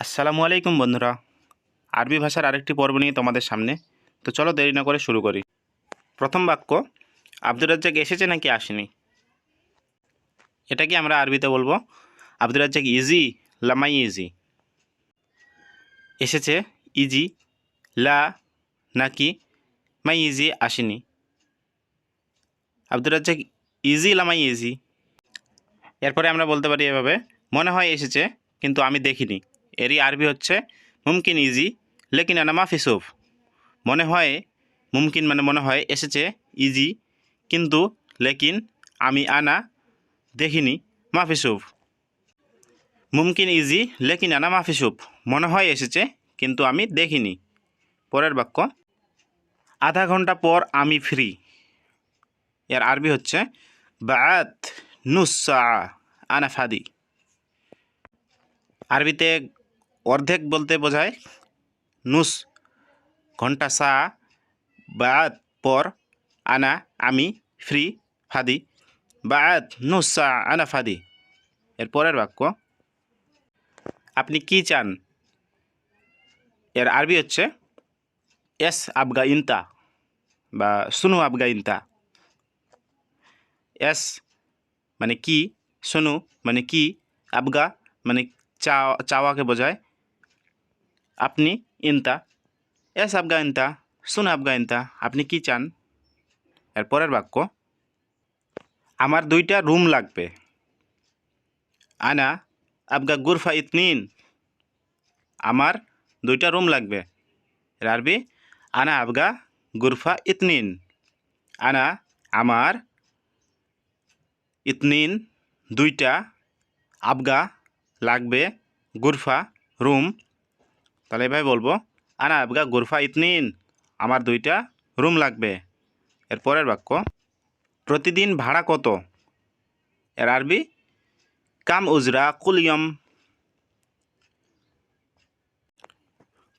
আসসালামু আলাইকুম বন্ধুরা। আরবি ভাষার আরেকটি পর্ব নিয়ে তোমাদের সামনে। তো চলো দেরি না করে শুরু করি। প্রথম বাক্য, আব্দুর রাজ্জাক এসেছে নাকি আসেনি? এটা কি আমরা আরবিতে বলব, আব্দুর রাজ্জাক ইজি, লামাই ইজি? এসেছে, ইজি, লা, নাকি, মাই ইজি, আসেনি? আব্দুর রাজ্জাক ইজি, লামাই ইজি? এরপরে আমরা বলতে পারি এভাবে, মনে হয় এসেছে, কিন্তু আমি দেখিনি। এরই আরবি হচ্ছে মুমকিন ইজি, লেকিন আনা মাফি সুফ। মনে হয়, মুমকিন মানে মনে হয় এসেছে ইজি, কিন্তু লেকিন আমি আনা দেখিনি মাফি সুফ। মুমকিন ইজি, লেকিন আনা মাফি সুফ। মনে হয় এসেছে, কিন্তু আমি দেখিনি। পরের বাক্য, আধা ঘণ্টা পর আমি ফ্রি। এর আরবি হচ্ছে বাত নুসা আনা ফাদি। আরবিতে অর্ধেক বলতে বোঝায় নুস, ঘণ্টা সা বাদ পর, আনা, আমি, ফ্রি, ফাদি বাদ নুস, সা, আনা, ফাদি। এর পরের বাক্য, আপনি কি চান? এর আরবি হচ্ছে, এস আবগা ইনতা বা সুনু আবগা ইনতা। এস মানে কি, সুনু মানে কি, আবগা মানে চাওয়াকে বোঝায় আপনি ইনতা, এস আবগা ইনতা শুন আবগা ইনতা, আপনি কি চান? এরপরের বাক্য, আমার দুইটা রুম লাগবে। আনা আবগা গুরফা ইতনিন, আমার দুইটা রুম লাগবে। এর আরবি, আনা আবগা গুরফা ইতনিন, আনা আমার ইতনিন দুইটা আবগা লাগবে, গুরফা রুম তাহলে এভাবে বলব, আনা আবগা গুরফা ইতনিন, আমার দুইটা রুম লাগবে। এর পরের বাক্য, প্রতিদিন ভাড়া কত? এর আরবি, কাম উজরা কুলিয়ম।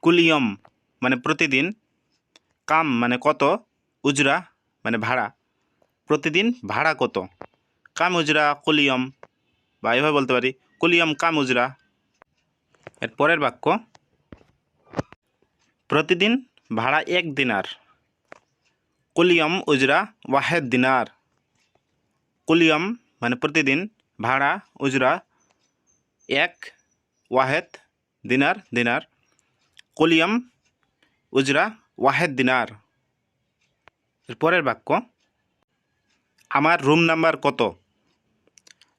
কুলিয়ম মানে প্রতিদিন, কাম মানে কত? উজরা মানে ভাড়া। প্রতিদিন ভাড়া কত? কাম উজরা কুলিয়ম। বা এভাবে বলতে পারি, কুলিয়ম কাম উজরা। এর পরের বাক্য প্রতিদিন ভাড়া এক দিনার। কুলিয়ম উজরা ওয়াহেদ দিনার। কুলিয়ম মানে প্রতিদিন ভাড়া উজরা এক ওয়াহেদ দিনার দিনার। কুলিয়ম উজরা ওয়াহেদ দিনার। পরের বাক্য, আমার রুম নাম্বার কত?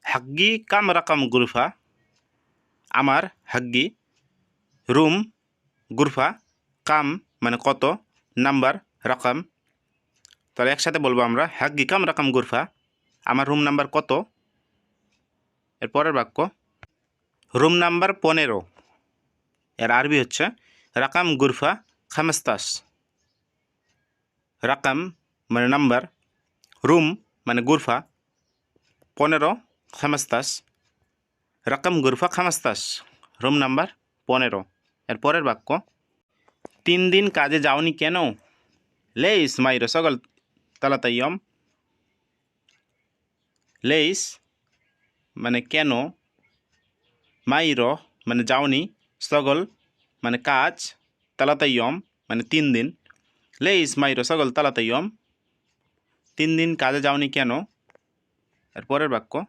হাগ্গি কাম রাকাম গুরফা। আমার হাগ্গি রুম গুরফা। কাম মানে কত? নাম্বার, রকম। তাহলে একসাথে বলব আমরা হাগ্গি কাম, রকম গুরফা। আমার রুম নাম্বার কত? এর পরের বাক্য রুম নাম্বার পনেরো। এর আরবি হচ্ছে, রাকাম গুরফা খামস্তাস। রাকাম মানে নাম্বার রুম মানে গুরফা। পনেরো, খামাস্তাস। রকম গুরফা, খামাস্তাস। রুম নাম্বার পনেরো। এর পরের বাক্য তিন দিন কাজে যাওনি কেন? লেইস মাইর সকল তালাতাইয়ম লেইস মানে কেন? মাইর মানে যাওনি, সকল মানে কাজ তালাতাইয়ম মানে তিন দিন। লেইস মাইর সকল তালাতাইয়ম তিন দিন কাজে যাওনি কেন? এর পরের বাক্য।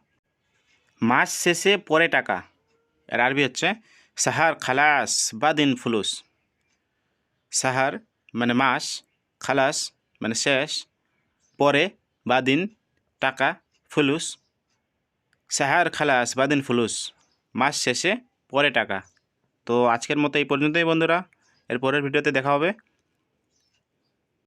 মাস শেষে পরে টাকা। এর আরবি হচ্ছে, সাহার খালাস বা দিন ফুলুস। সাহার মানে মাস, খালাস মানে শেষ, পরে বা দিন টাকা, ফুলুস। সাহার, খালাস বা দিন ফুলুস, মাস শেষে, পরে টাকা। তো আজকের মতো এই পর্যন্তই বন্ধুরা। এরপরের ভিডিওতে দেখা হবে।